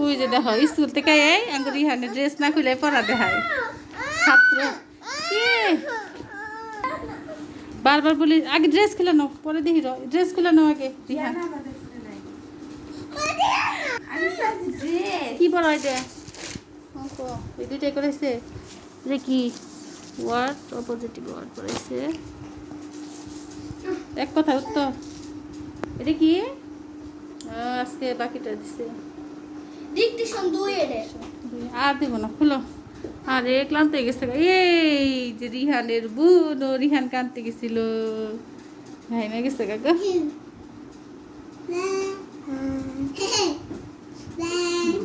ওই যে দেখো, স্কুল থেকে এই আঙ্গুর ইহানে ড্রেস না খুলে পড়া দেখায়। ছাত্র। বারবার বলি, আগে ড্রেস খুলে নাও, পরে দেখি ড্রেস খুলে নাও আগে রিহান কি পড়া এটা? এই দুইটাই করেছে যে কি? ওয়ার্ড অপোজিটিভ ওয়ার্ড পড়াইছে এক কথা উত্তর। এটা কি? আজকে বাকিটা দিছে। আর দেবো না খুলো। আরে ক্লান্ত হয়ে গেছে গা। এই যে রিহানের বোন ও রিহান কানতে গেছিল। ভাই মে গেছে কাকা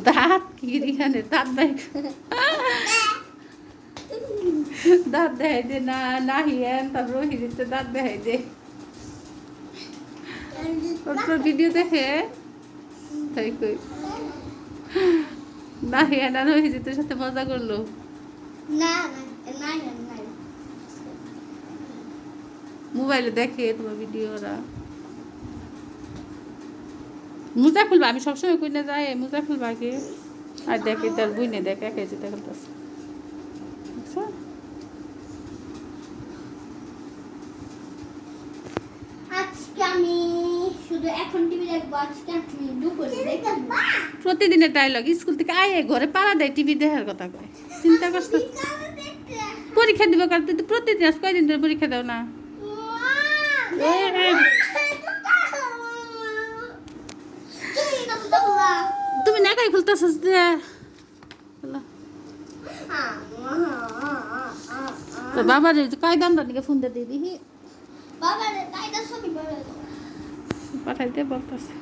দাঁত কি রিহানের? দাঁত ভাই দাঁত দেখাই দে না না হিয়ান তারপর রোহিত দাঁত দেখাই দে। ওর ভিডিও দেখে। তাই কই? না হিয়ান আর রোহিতের সাথে মজা করল? না না না না মোবাইলে দেখে তোমার ভিডিও ওরা। মোজা খুলবা? আমি সবসময় কই না যাই মোজা খুলবা আগে। আর দেখে তার বুইনে দেখে একে যেতে খেলতেছে দেখছ? আজকে আমি শুধু এখন টিভি দেখব আজকে আমি দুপুরে দেখব? প্রতিদিনের ডায়লগ স্কুল থেকে আয় ঘরে পাড়া দেয় টিভি দেখার কথা কয়। চিন্তা করছ? পরীক্ষা দিব কারণ তুই তো প্রতিদিন আজ কয়দিন ধরে পরীক্ষা দাও না? তুমি নাকাই খুলতেছিস যে? আল্লাহ। তো বাবার কায়দান রানিকে ফোন দিয়ে দিদি বাবা রে তাই তো ছবি বলে পাঠাইতে বলতেছে।